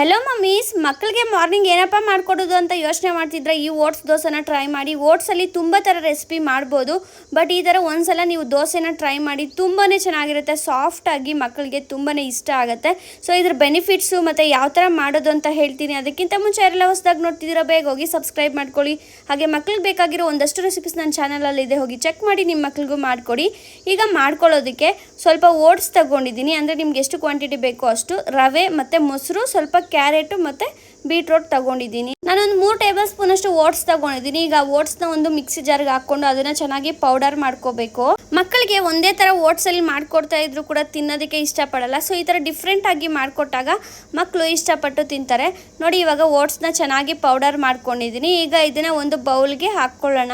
Hello mummies ಮಕ್ಕಳಿಗೆ morning ಏನಪ್ಪ ಮಾಡಿಕೊಡೋದು ಅಂತ ಯೋಚನೆ ಮಾಡ್ತಿದ್ರೆ ಈ ಓಟ್ಸ್ ದೋಸೆನ ಟ್ರೈ ಮಾಡಿ. ಓಟ್ಸಲ್ಲಿ ತುಂಬ ಥರ ರೆಸಿಪಿ ಮಾಡ್ಬೋದು. ಬಟ್ ಈ ಥರ ಒಂದ್ಸಲ ನೀವು ದೋಸೆನ ಟ್ರೈ ಮಾಡಿ ತುಂಬಾ ಚೆನ್ನಾಗಿರುತ್ತೆ. ಸಾಫ್ಟಾಗಿ ಮಕ್ಕಳಿಗೆ ತುಂಬಾ ಇಷ್ಟ ಆಗುತ್ತೆ. ಸೊ ಇದ್ರ ಬೆನಿಫಿಟ್ಸು ಮತ್ತು ಯಾವ ಥರ ಮಾಡೋದು ಅಂತ ಹೇಳ್ತೀನಿ. ಅದಕ್ಕಿಂತ ಮುಂಚೆ ಎಲ್ಲ ಹೊಸದಾಗಿ ನೋಡ್ತಿದ್ದೀರಾ, ಬೇಗ ಹೋಗಿ ಸಬ್ಸ್ಕ್ರೈಬ್ ಮಾಡ್ಕೊಳ್ಳಿ. ಹಾಗೆ ಮಕ್ಳಿಗೆ ಬೇಕಾಗಿರೋ ಒಂದಷ್ಟು ರೆಸಿಪೀಸ್ ನನ್ನ ಚಾನಲಲ್ಲಿ ಇದೆ. ಹೋಗಿ ಚೆಕ್ ಮಾಡಿ ನಿಮ್ಮ ಮಕ್ಳಿಗೂ ಮಾಡಿಕೊಡಿ. ಈಗ ಮಾಡ್ಕೊಳ್ಳೋದಕ್ಕೆ ಸ್ವಲ್ಪ ಓಟ್ಸ್ ತಗೊಂಡಿದ್ದೀನಿ. ಅಂದರೆ ನಿಮ್ಗೆ ಎಷ್ಟು ಕ್ವಾಂಟಿಟಿ ಬೇಕೋ ಅಷ್ಟು. ರವೆ ಮತ್ತು ಮೊಸರು ಸ್ವಲ್ಪ ಕ್ಯಾರೆಟು ಮತ್ತು ಬೀಟ್ರೋಟ್ ತಗೊಂಡಿದ್ದೀನಿ. ನಾನೊಂದು ಮೂರು ಟೇಬಲ್ ಸ್ಪೂನ್ ಅಷ್ಟು ಓಟ್ಸ್ ತಗೊಂಡಿದ್ದೀನಿ. ಈಗ ಓಟ್ಸ್ನ ಒಂದು ಮಿಕ್ಸಿ ಜಾರ್ಗೆ ಹಾಕ್ಕೊಂಡು ಅದನ್ನ ಚೆನ್ನಾಗಿ ಪೌಡರ್ ಮಾಡ್ಕೋಬೇಕು. ಮಕ್ಕಳಿಗೆ ಒಂದೇ ಥರ ಓಟ್ಸ್ ಅಲ್ಲಿ ಮಾಡ್ಕೊಡ್ತಾ ಇದ್ರು ಕೂಡ ತಿನ್ನೋದಕ್ಕೆ ಇಷ್ಟಪಡಲ್ಲ. ಸೊ, ಈ ಥರ ಡಿಫ್ರೆಂಟ್ ಆಗಿ ಮಾಡಿಕೊಟ್ಟಾಗ ಮಕ್ಕಳು ಇಷ್ಟಪಟ್ಟು ತಿಂತಾರೆ. ನೋಡಿ, ಇವಾಗ ಓಟ್ಸ್ನ ಚೆನ್ನಾಗಿ ಪೌಡರ್ ಮಾಡ್ಕೊಂಡಿದ್ದೀನಿ. ಈಗ ಇದನ್ನ ಒಂದು ಬೌಲ್ಗೆ ಹಾಕ್ಕೊಳ್ಳೋಣ.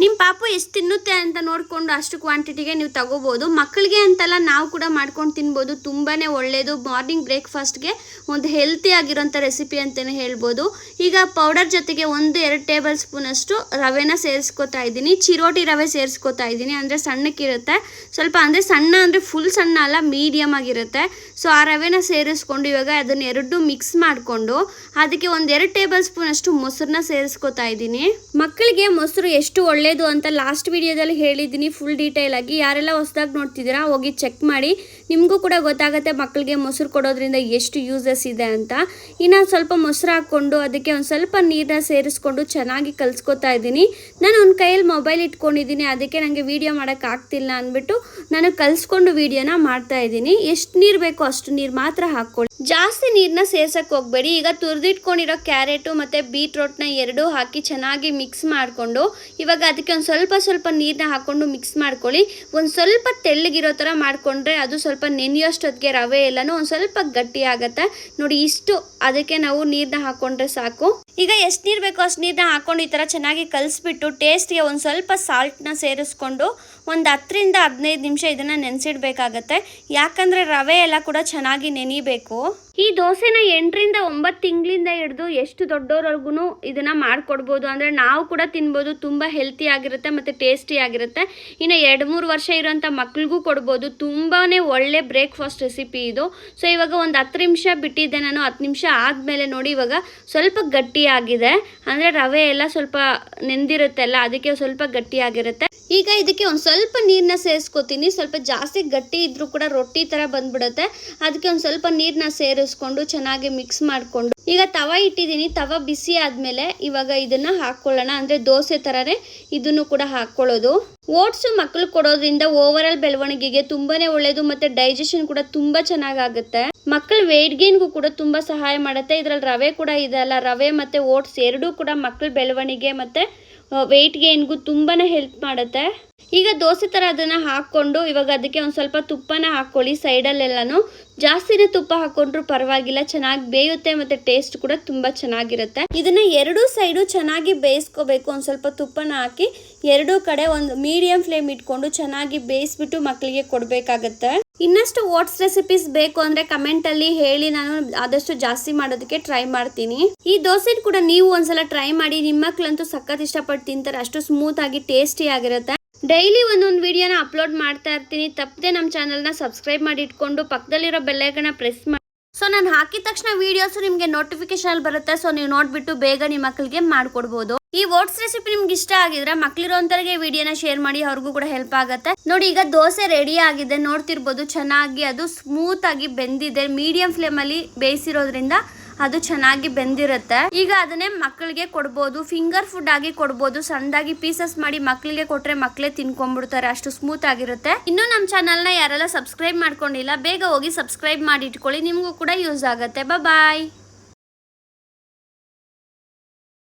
ನಿಮ್ಮ ಪಾಪು ಎಷ್ಟು ತಿನ್ನುತ್ತೆ ಅಂತ ನೋಡಿಕೊಂಡು ಅಷ್ಟು ಕ್ವಾಂಟಿಟಿಗೆ ನೀವು ತಗೋಬೋದು. ಮಕ್ಕಳಿಗೆ ಅಂತೆಲ್ಲ ನಾವು ಕೂಡ ಮಾಡ್ಕೊಂಡು ತಿನ್ಬೋದು. ತುಂಬಾ ಒಳ್ಳೆಯದು ಮಾರ್ನಿಂಗ್ ಬ್ರೇಕ್ಫಾಸ್ಟ್ಗೆ ಒಂದು ಹೆಲ್ತಿ ಆಗಿರೋಂಥ ರೆಸಿಪಿ ಅಂತಲೇ ಹೇಳ್ಬೋದು. ಈಗ ಪೌಡರ್ ಜೊತೆಗೆ ಒಂದು, ಎರಡು ಟೇಬಲ್ ಸ್ಪೂನಷ್ಟು ರವೆನ ಸೇರಿಸ್ಕೊತಾ ಇದ್ದೀನಿ. ಚಿರೋಟಿ ರವೆ ಸೇರಿಸ್ಕೊತಾ ಇದ್ದೀನಿ. ಅಂದರೆ ಸಣ್ಣಕ್ಕಿರುತ್ತೆ. ಸ್ವಲ್ಪ ಅಂದರೆ ಸಣ್ಣ ಅಂದರೆ ಫುಲ್ ಸಣ್ಣ ಅಲ್ಲ ಮೀಡಿಯಮ್ ಆಗಿರುತ್ತೆ. ಸೊ ಆ ರವೆನ ಸೇರಿಸ್ಕೊಂಡು ಇವಾಗ ಅದನ್ನು ಎರಡು ಮಿಕ್ಸ್ ಮಾಡಿಕೊಂಡು ಅದಕ್ಕೆ ಒಂದು ಎರಡು ಟೇಬಲ್ ಸ್ಪೂನ್ ಅಷ್ಟು ಮೊಸರನ್ನ ಸೇರಿಸ್ಕೊತಾ ಇದ್ದೀನಿ. ಮಕ್ಕಳಿಗೆ ಮೊಸರು ಎಷ್ಟು ಒಳ್ಳೆಯದು ಅಂತ ಲಾಸ್ಟ್ ವಿಡಿಯೋದಲ್ಲಿ ಹೇಳಿದ್ದೀನಿ ಫುಲ್ ಡೀಟೇಲ್ ಆಗಿ. ಯಾರೆಲ್ಲ ಹೊಸದಾಗಿ ನೋಡ್ತಿದ್ದೀರಾ, ಹೋಗಿ ಚೆಕ್ ಮಾಡಿ. ನಿಮಗೂ ಕೂಡ ಗೊತ್ತಾಗುತ್ತೆ ಮಕ್ಕಳಿಗೆ ಮೊಸರು ಕೊಡೋದ್ರಿಂದ ಎಷ್ಟು ಯೂಸಸ್ ಇದೆ ಅಂತ. ಇನ್ನು ಸ್ವಲ್ಪ ಮೊಸರು ಹಾಕ್ಕೊಂಡು ಅದಕ್ಕೆ ಒಂದು ಸ್ವಲ್ಪ ನೀರನ್ನ ಸೇರಿಸ್ಕೊಂಡು ಚೆನ್ನಾಗಿ ಕಲಿಸ್ಕೊತಾ ಇದ್ದೀನಿ. ನಾನು ಒಂದು ಕೈಯಲ್ಲಿ ಮೊಬೈಲ್ ಇಟ್ಕೊಂಡಿದ್ದೀನಿ, ಅದಕ್ಕೆ ನನಗೆ ವೀಡಿಯೋ ಮಾಡೋಕ್ಕಾಗ್ತಿಲ್ಲ ಅಂದ್ಬಿಟ್ಟು ನಾನು ಕಲಿಸ್ಕೊಂಡು ವೀಡಿಯೋನ ಮಾಡ್ತಾ ಇದ್ದೀನಿ. ಎಷ್ಟು ನೀರು ಬೇಕೋ ಅಷ್ಟು ನೀರು ಮಾತ್ರ ಹಾಕ್ಕೊಳ್ಳಿ. ಜಾಸ್ತಿ ನೀರನ್ನ ಸೇರ್ಸಕ್ಕೆ ಹೋಗಬೇಡಿ. ಈಗ ತುರಿದಿಟ್ಕೊಂಡಿರೋ ಕ್ಯಾರೆಟು ಮತ್ತು ಬೀಟ್ರೋಟ್ನ ಎರಡೂ ಹಾಕಿ ಚೆನ್ನಾಗಿ ಮಿಕ್ಸ್ ಮಾಡಿಕೊಂಡು, ಇವಾಗ ಅದಕ್ಕೆ ಒಂದು ಸ್ವಲ್ಪ ಸ್ವಲ್ಪ ನೀರನ್ನ ಹಾಕ್ಕೊಂಡು ಮಿಕ್ಸ್ ಮಾಡ್ಕೊಳ್ಳಿ. ಒಂದು ಸ್ವಲ್ಪ ತೆಳ್ಳಗಿರೋ ಥರ ಮಾಡಿಕೊಂಡ್ರೆ ಅದು ಸ್ವಲ್ಪ ನೆನೆಯೋಷ್ಟೊತ್ತಿಗೆ ರವೆ ಎಲ್ಲನೂ ಒಂದು ಸ್ವಲ್ಪ ಗಟ್ಟಿ ಆಗುತ್ತೆ. ನೋಡಿ ಇಷ್ಟು ಅದಕ್ಕೆ ನಾವು ನೀರನ್ನ ಹಾಕ್ಕೊಂಡ್ರೆ ಸಾಕು. ಈಗ ಎಷ್ಟು ನೀರು ಬೇಕೋ ಅಷ್ಟು ನೀರನ್ನ ಹಾಕ್ಕೊಂಡು ಈ ಥರ ಚೆನ್ನಾಗಿ ಕಲಿಸ್ಬಿಟ್ಟು ಟೇಸ್ಟ್ಗೆ ಒಂದು ಸ್ವಲ್ಪ ಸಾಲ್ಟನ್ನ ಸೇರಿಸ್ಕೊಂಡು ಒಂದು ಹತ್ತರಿಂದ ಹದಿನೈದು ನಿಮಿಷ ಇದನ್ನು ನೆನೆಸಿಡ್ಬೇಕಾಗತ್ತೆ. ಯಾಕಂದರೆ ರವೆ ಎಲ್ಲ ಕೂಡ ಚೆನ್ನಾಗಿ ನೆನಿಬೇಕು. ಈ ದೋಸೆನ ಎಂಟರಿಂದ ಒಂಬತ್ತು ತಿಂಗಳಿಂದ ಹಿಡಿದು ಎಷ್ಟು ದೊಡ್ಡೋರ್ವರೆಗೂ ಇದನ್ನು ಮಾಡಿಕೊಡ್ಬೋದು. ಅಂದರೆ ನಾವು ಕೂಡ ತಿನ್ಬೋದು, ತುಂಬ ಹೆಲ್ತಿ ಆಗಿರುತ್ತೆ ಮತ್ತು ಟೇಸ್ಟಿ ಆಗಿರುತ್ತೆ. ಇನ್ನು ಎರಡು ಮೂರು ವರ್ಷ ಇರೋಂಥ ಮಕ್ಳಿಗೂ ಕೊಡ್ಬೋದು. ತುಂಬಾ ಒಳ್ಳೆ ಬ್ರೇಕ್ಫಾಸ್ಟ್ ರೆಸಿಪಿ ಇದು. ಸೊ ಇವಾಗ ಒಂದು ಹತ್ತು ನಿಮಿಷ ಬಿಟ್ಟಿದ್ದೆ ನಾನು, ಹತ್ತು ನಿಮಿಷ ಆದಮೇಲೆ ನೋಡಿ ಇವಾಗ ಸ್ವಲ್ಪ ಗಟ್ಟಿಯಾಗಿದೆ. ಅಂದರೆ ರವೆ ಎಲ್ಲ ಸ್ವಲ್ಪ ನೆಂದಿರುತ್ತೆ ಅಲ್ಲ ಅದಕ್ಕೆ ಸ್ವಲ್ಪ ಗಟ್ಟಿಯಾಗಿರುತ್ತೆ. ಈಗ ಇದಕ್ಕೆ ಒಂದು ಸ್ವಲ್ಪ ನೀರನ್ನ ಸೇರಿಸ್ಕೊತೀನಿ. ಸ್ವಲ್ಪ ಜಾಸ್ತಿ ಗಟ್ಟಿ ಇದ್ರೂ ಕೂಡ ರೊಟ್ಟಿ ಥರ ಬಂದ್ಬಿಡುತ್ತೆ. ಅದಕ್ಕೆ ಒಂದು ಸ್ವಲ್ಪ ನೀರನ್ನ ಸೇರಿಸ್ಕೊಂಡು ಚೆನ್ನಾಗಿ ಮಿಕ್ಸ್ ಮಾಡಿಕೊಂಡು. ಈಗ ತವ ಇಟ್ಟಿದ್ದೀನಿ. ತವ ಬಿಸಿ ಆದಮೇಲೆ ಇವಾಗ ಇದನ್ನ ಹಾಕ್ಕೊಳ್ಳೋಣ ಅಂದರೆ ದೋಸೆ ಥರನೇ ಇದನ್ನು ಕೂಡ ಹಾಕ್ಕೊಳ್ಳೋದು ಓಟ್ಸು ಮಕ್ಕಳು ಕೊಡೋದ್ರಿಂದ ಓವರ್ ಆಲ್ ಬೆಳವಣಿಗೆಗೆ ತುಂಬಾನೇ ಒಳ್ಳೆಯದು ಮತ್ತು ಡೈಜೆಷನ್ ಕೂಡ ತುಂಬ ಚೆನ್ನಾಗಾಗುತ್ತೆ. ಮಕ್ಕಳ ವೆಯ್ಟ್ ಗೇನ್ಗೂ ಕೂಡ ತುಂಬ ಸಹಾಯ ಮಾಡುತ್ತೆ. ಇದರಲ್ಲಿ ರವೆ ಕೂಡ ಇದೆ ಅಲ್ಲ. ರವೆ ಮತ್ತು ಓಟ್ಸ್ ಎರಡೂ ಕೂಡ ಮಕ್ಕಳ ಬೆಳವಣಿಗೆ ಮತ್ತು ವೆಯ್ಟ್ ಗೇನ್ಗೂ ತುಂಬಾ ಹೆಲ್ಪ್ ಮಾಡುತ್ತೆ. ಈಗ ದೋಸೆ ಥರ ಅದನ್ನು ಹಾಕ್ಕೊಂಡು ಇವಾಗ ಅದಕ್ಕೆ ಒಂದು ಸ್ವಲ್ಪ ತುಪ್ಪನ ಹಾಕ್ಕೊಳ್ಳಿ ಸೈಡಲ್ಲೆಲ್ಲನೂ. ಜಾಸ್ತಿನೇ ತುಪ್ಪ ಹಾಕೊಂಡ್ರು ಪರವಾಗಿಲ್ಲ, ಚೆನ್ನಾಗಿ ಬೇಯುತ್ತೆ ಮತ್ತು ಟೇಸ್ಟ್ ಕೂಡ ತುಂಬ ಚೆನ್ನಾಗಿರುತ್ತೆ. ಇದನ್ನ ಎರಡೂ ಸೈಡು ಚೆನ್ನಾಗಿ ಬೇಯಿಸ್ಕೋಬೇಕು, ಒಂದು ಸ್ವಲ್ಪ ತುಪ್ಪನ ಹಾಕಿ ಎರಡೂ ಕಡೆ ಒಂದು ಮೀಡಿಯಂ ಫ್ಲೇಮ್ ಇಟ್ಕೊಂಡು ಚೆನ್ನಾಗಿ ಬೇಯಿಸ್ಬಿಟ್ಟು ಮಕ್ಕಳಿಗೆ ಕೊಡಬೇಕಾಗತ್ತೆ. ಇನ್ನಷ್ಟು ಓಟ್ಸ್ ರೆಸಿಪೀಸ್ ಬೇಕು ಅಂದ್ರೆ ಕಮೆಂಟಲ್ಲಿ ಹೇಳಿ, ನಾನು ಆದಷ್ಟು ಜಾಸ್ತಿ ಮಾಡೋದಕ್ಕೆ ಟ್ರೈ ಮಾಡ್ತೀನಿ. ಈ ದೋಸೆ ಕೂಡ ನೀವು ಒಂದ್ಸಲ ಟ್ರೈ ಮಾಡಿ ನಿಮ್ಮ ಮಕ್ಕಳಂತೂ ಸಖತ್ ಇಷ್ಟಪಟ್ಟು ತಿಂತಾರೆ, ಅಷ್ಟು ಸ್ಮೂತ್ ಆಗಿ ಟೇಸ್ಟಿ ಆಗಿರುತ್ತೆ. ಡೈಲಿ ಒಂದೊಂದು ವಿಡಿಯೋನ ಅಪ್ಲೋಡ್ ಮಾಡ್ತಾ ಇರ್ತೀನಿ. ತಪ್ಪದೆ ನಮ್ಮ ಚಾನಲ್ನ ಸಬ್ಸ್ಕ್ರೈಬ್ ಮಾಡಿ ಇಟ್ಕೊಂಡು ಪಕ್ಕದಲ್ಲಿರೋ ಬೆಲ್ಲೈಕನ್ನ ಪ್ರೆಸ್ ಮಾಡಿ ಸೊ ನಾನು ಹಾಕಿದ ತಕ್ಷಣ ವಿಡಿಯೋಸ್ ನಿಮಗೆ ನೋಟಿಫಿಕೇಶನ್ ಬರುತ್ತೆ. ಸೊ ನೀವು ನೋಡ್ಬಿಟ್ಟು ಬೇಗ ನಿಮ್ಮ ಮಕ್ಕಳಿಗೆ ಮಾಡ್ಕೊಡ್ಬೋದು. ಈ ಓಟ್ಸ್ ರೆಸಿಪಿ ನಿಮ್ಗೆ ಇಷ್ಟ ಆಗಿದ್ರೆ ಮಕ್ಳಿರೋಂಥವ್ರಿಗೆ ವಿಡಿಯೋನ ಶೇರ್ ಮಾಡಿ, ಅವ್ರಿಗೂ ಕೂಡ ಹೆಲ್ಪ್ ಆಗುತ್ತೆ. ನೋಡಿ, ಈಗ ದೋಸೆ ರೆಡಿ ಆಗಿದೆ. ನೋಡ್ತಿರ್ಬೋದು, ಚೆನ್ನಾಗಿ ಅದು ಸ್ಮೂತ್ ಆಗಿ ಬೆಂದಿದೆ. ಮೀಡಿಯಂ ಫ್ಲೇಮಲ್ಲಿ ಬೇಯಿಸಿರೋದ್ರಿಂದ ಅದು ಚೆನ್ನಾಗಿ ಬೆಂದಿರುತ್ತೆ. ಈಗ ಅದನ್ನೇ ಮಕ್ಕಳಿಗೆ ಕೊಡ್ಬೋದು. ಫಿಂಗರ್ ಫುಡ್ ಆಗಿ ಕೊಡ್ಬೋದು. ಸಣ್ಣದಾಗಿ ಪೀಸಸ್ ಮಾಡಿ ಮಕ್ಕಳಿಗೆ ಕೊಟ್ರೆ ಮಕ್ಕಳೇ ತಿನ್ಕೊಂಡ್ಬಿಡ್ತಾರೆ. ಅಷ್ಟು ಸ್ಮೂತ್ ಆಗಿರುತ್ತೆ. ಇನ್ನು ನಮ್ಮ ನ ಯಾರೆಲ್ಲ ಸಬ್ಸ್ಕ್ರೈಬ್ ಮಾಡ್ಕೊಂಡಿಲ್ಲ, ಬೇಗ ಹೋಗಿ ಸಬ್ಸ್ಕ್ರೈಬ್ ಮಾಡಿ ಇಟ್ಕೊಳ್ಳಿ. ನಿಮಗೂ ಕೂಡ ಯೂಸ್ ಆಗುತ್ತೆ. ಬಾಯ್